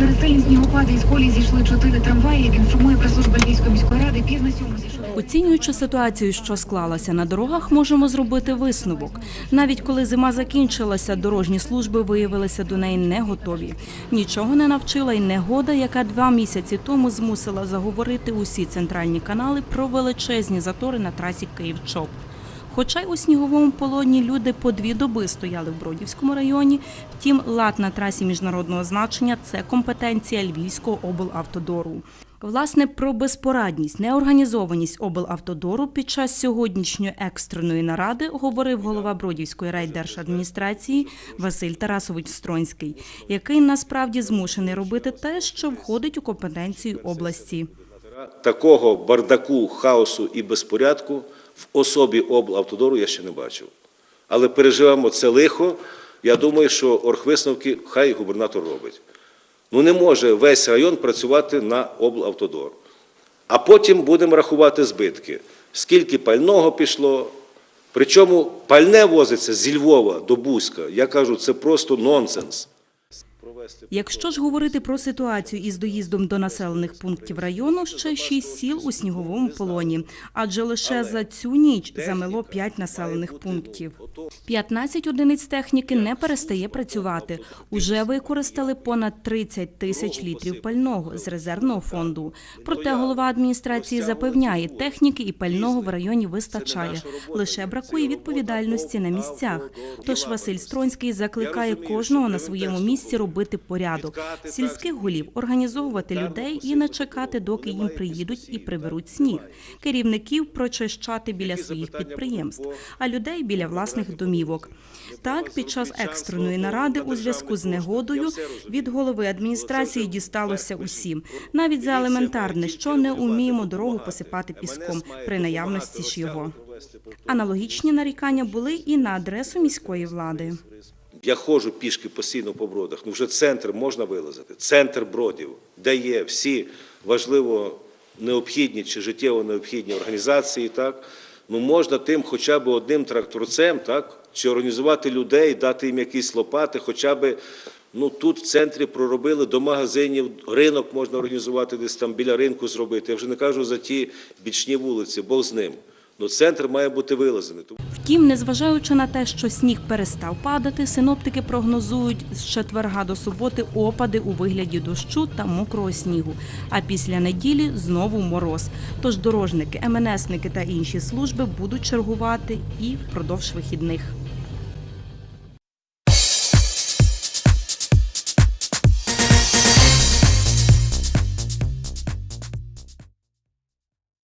Через сильні снігопади із колії зійшли чотири трамваї. Як інформує прес-служба Львівської міської ради, пів на сьому зійшов. Оцінюючи ситуацію, що склалася на дорогах, можемо зробити висновок. Навіть коли зима закінчилася, дорожні служби виявилися до неї не готові. Нічого не навчила й негода, яка два місяці тому змусила заговорити усі центральні канали про величезні затори на трасі Київ-Чоп. Хоча й у сніговому полоні люди по дві доби стояли в Бродівському районі, втім лад на трасі міжнародного значення це компетенція Львівського облавтодору. Власне, про безпорадність, неорганізованість облавтодору під час сьогоднішньої екстреної наради говорив голова Бродівської райдержадміністрації Василь Тарасович Стронський, який насправді змушений робити те, що входить у компетенцію області. Такого бардаку, хаосу і безпорядку в особі облавтодору я ще не бачив. Але переживемо це лихо. Я думаю, що оргвисновки хай губернатор робить. Ну не може весь район працювати на облавтодор. А потім будемо рахувати збитки. Скільки пального пішло. Причому пальне возиться зі Львова до Бузька. Я кажу, це просто нонсенс. Якщо ж говорити про ситуацію із доїздом до населених пунктів району, ще шість сіл у сніговому полоні, адже лише за цю ніч замело п'ять населених пунктів. 15 одиниць техніки не перестає працювати. Уже використали понад 30 тисяч літрів пального з резервного фонду. Проте голова адміністрації запевняє, техніки і пального в районі вистачає. Лише бракує відповідальності на місцях. Тож Василь Стронський закликає кожного на своєму місці робити порядок, сільських голів організовувати людей і не чекати, доки їм приїдуть і приберуть сніг. Керівників прочищати біля своїх підприємств, а людей біля власних домівок. Так, під час екстреної наради у зв'язку з негодою від голови адміністрації дісталося усім, навіть за елементарне, що не уміємо дорогу посипати піском при наявності ж його. Аналогічні нарікання були і на адресу міської влади. Я ходжу пішки постійно по бродах. Ну вже центр можна вилазити. Центр бродів, де є всі важливо необхідні чи життєво необхідні організації, так ну можна тим, хоча б одним тракторцем, так чи організувати людей, дати їм якісь лопати, хоча б. Ну тут в центрі проробили до магазинів, ринок можна організувати десь там біля ринку зробити. Я вже не кажу за ті бічні вулиці, Бог з ним. Ну центр має бути вилазений. Втім, незважаючи на те, що сніг перестав падати, синоптики прогнозують з четверга до суботи опади у вигляді дощу та мокрого снігу. А після неділі знову мороз. Тож дорожники, МНСники та інші служби будуть чергувати і впродовж вихідних.